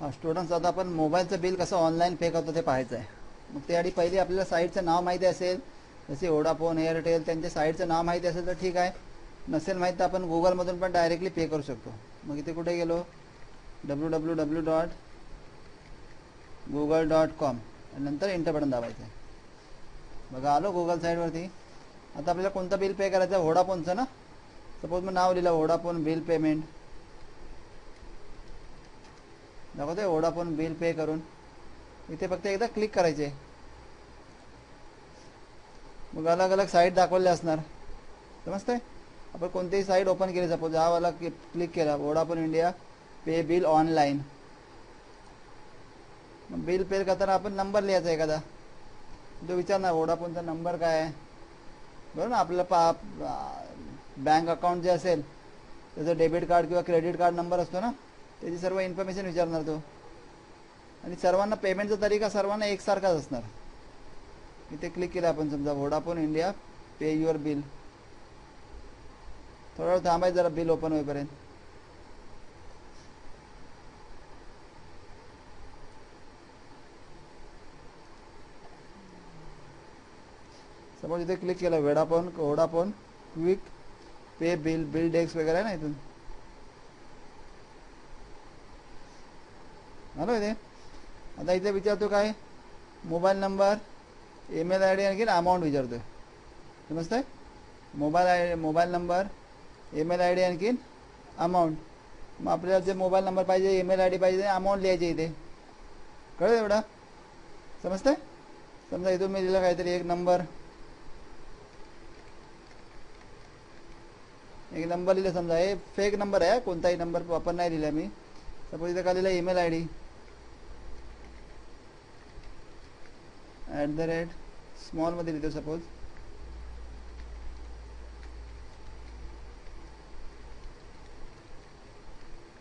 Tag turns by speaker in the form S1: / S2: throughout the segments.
S1: Students आता आपण मोबाईलचं बिल कसं ऑनलाईन पे करतो ते पाहायचं आहे. मग त्याआधी पहिली आपल्याला साईटचं नाव माहिती असेल जसे ओडाफोन एअरटेल त्यांच्या साईटचं नाव माहिती असेल तर ठीक आहे. नसेल माहीत तर आपण गुगलमधून पण डायरेक्टली पे करू शकतो. मग इथे कुठे गेलो? W W W dot Google dot com नंतर इंटर बटन दाबायचं आहे. बघा आलो गुगल साईटवरती आता आपल्याला कोणतं बिल पे करायचं आहे? व्होडाफोनचं ना? सपोज मग नाव लिहिलं होडाफोन बिल पेमेंट दाखवते ओडाफोन बिल पे करून. इथे फक्त एकदा क्लिक करायचे. मग अलग अलग साईट दाखवले असणार. समजतंय? आपण कोणतीही साईट ओपन केली सपोज यावाला क्लिक केला Vodafone India pay bill online मग बिल पे करताना आपण नंबर लिहायचा एखादा. तो विचारणार वोडाफोनचा नंबर काय आहे? बरोबर ना? आपलं पा बँक अकाउंट जे असेल त्याचं डेबिट कार्ड किंवा क्रेडिट कार्ड नंबर असतो ना? त्याची सर्व इन्फॉर्मेशन विचारणार तो. आणि सर्वांना पेमेंटचा तरीका सर्वांना एकसारखाच असणार. इथे क्लिक केलं आपण समजा Vodafone India pay your bill थोडा वेळ थांबायचं जरा बिल ओपन होईपर्यंत. सपोज इथे क्लिक केलं Vodafone Vodafone quick pay bill bill desk वगैरे आहे ना इथून? आलो इथे आता इथे विचारतो काय? Mobile number email I D आणखी अमाऊंट विचारतोय समजतंय? Mobile I mobile number email I D आणखीन अमाऊंट. मग आपल्याला जे मोबाईल नंबर पाहिजे ईमेल आय डी पाहिजे अमाऊंट लिहायची इथे. कळलं एवढं? समजतंय? समजा इथून मी दिलं काहीतरी एक नंबर. एक नंबर लिहिलं समजा. हे फेक नंबर आहे कोणताही नंबर वापर नाही लिहिला मी. सपोज इथं का लिहिलं email I D? At the rate स्मॉलमध्ये लिहितो सपोज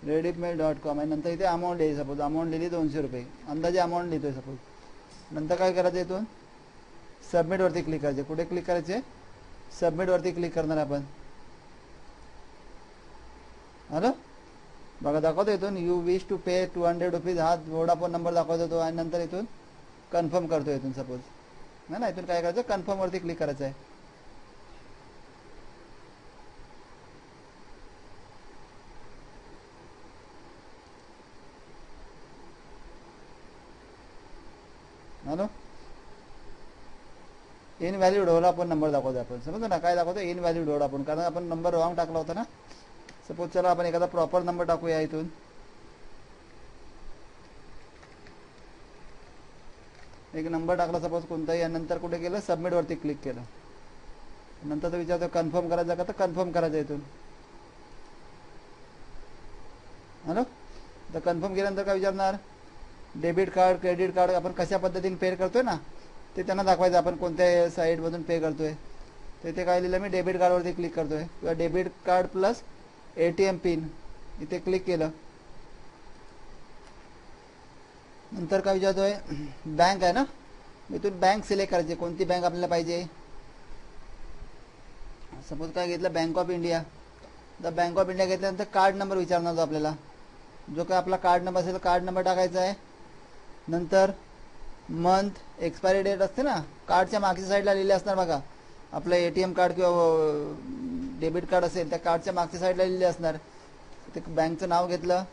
S1: रेडिपमेल डॉट कॉम आहे. नंतर इथे अमाऊंट लिहिली सपोज अमाऊंट लिहिली दोनशे रुपये. अंदाजे अमाऊंट लिहितोय सपोज नंतर काय करायचं इथून? सबमिटवरती क्लिक करायचे. कुठे क्लिक करायचे? सबमिटवरती क्लिक करणार आपण. हॅलो बघा दाखवतो इथून. You wish to pay two hundred rupees हा वोडाफोन नंबर दाखवतो आणि नंतर इथून? कन्फर्म करतो इथून सपोज. नाही ना इथून काय करायचं? कन्फर्मवरती क्लिक करायचं आहे. हॅलो? इन व्हॅल्यूड आपण नंबर दाखवतो आपण. समजतो ना? काय दाखवतो इन व्हॅल्यूड आपण. कारण आपण नंबर रॉंग टाकला होता ना? सपोज चला आपण एखादा प्रॉपर नंबर टाकूया इथून. एक नंबर टाकला सपोज कोणताही आणि नंतर कुठे गेलं सबमिटवरती क्लिक केलं. नंतर तो विचारतो कन्फर्म करायचा का? तर कन्फर्म करायचं इथून. हॅलो तर कन्फर्म केल्यानंतर काय विचारणार? डेबिट कार्ड क्रेडिट कार्ड आपण कशा पद्धतीने पे करतोय ना ते त्यांना दाखवायचं आपण कोणत्या साईटमधून पे करतोय. तर ते काय लिहिलं मी डेबिट कार्डवरती क्लिक करतोय. किंवा debit card plus A T M pin इथे क्लिक केलं. नंतर काय विचारतोय? बँक आहे ना? इथून बँक सिलेक्ट करायची. कोणती बँक आपल्याला पाहिजे? सपोज काय घेतलं? बँक ऑफ इंडिया तर बँक ऑफ इंडिया घेतल्यानंतर कार्ड नंबर विचारणार तो आपल्याला. जो काय आपला कार्ड नंबर असेल कार्ड नंबर टाकायचा आहे. नंतर मंथ एक्सपायरी डेट असते ना? कार्डच्या मागच्या साईडला लिहिले असणार बघा. आपलं ए टी एम कार्ड किंवा डेबिट कार्ड असेल त्या कार्डच्या मागच्या साईडला लिहिले असणार. ते बँकचं नाव घेतलं.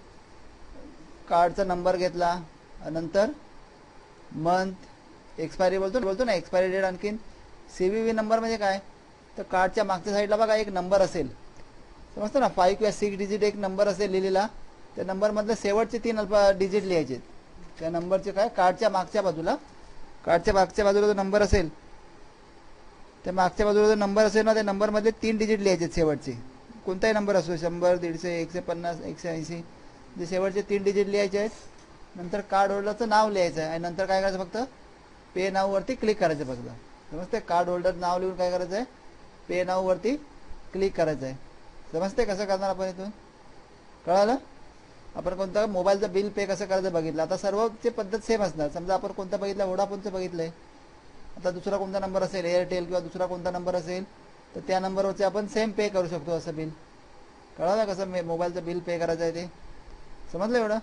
S1: कार्डचा नंबर घेतला. नंतर मंथ एक्सपायरी बोलतो बोलतो ना एक्सपायरी डेट आणखीन. सी व्ही व्ही नंबर म्हणजे काय? तर कार्डच्या मागच्या साईडला बघा एक नंबर असेल. समजतं ना? फाईव्ह किंवा सिक्स डिजिट एक नंबर असेल लिहिलेला. त्या नंबरमधले शेवटचे तीन अल्प डिजिट लिहायचे त्या नंबरचे काय? कार्डच्या मागच्या बाजूला. कार्डच्या मागच्या बाजूला जो नंबर असेल त्या मागच्या बाजूला जो नंबर असेल ना त्या नंबरमध्ये तीन डिजिट लिहायचे शेवटचे. कोणताही नंबर असो शंभर दीडशे एकशे पन्नास एकशे ऐंशी जे शेवटचे तीन डिजिट लिहायचे आहेत नंतर कार्ड होल्डरचं नाव लिहायचं आहे. आणि नंतर काय करायचं फक्त? पे नाववरती क्लिक करायचं फक्त. समजते कार्ड होल्डर नाव लिहून काय करायचं आहे पे नाववरती क्लिक करायचं आहे समजते कसं करणार आपण इथून? कळालं? आपण कोणतं मोबाईलचं बिल पे कसं करायचं बघितलं? आता सर्वचे पद्धत सेम असणार. समजा आपण कोणतं बघितलं? वोडाफोनचं बघितलंय. आता दुसरा कोणता नंबर असेल? एअरटेल किंवा दुसरा कोणता नंबर असेल? तर त्या नंबरवरचे आपण सेम पे करू शकतो असं बिल कळालं कसं? मे मोबाईलचं बिल पे करायचं आहे ते? समजलं एवढं?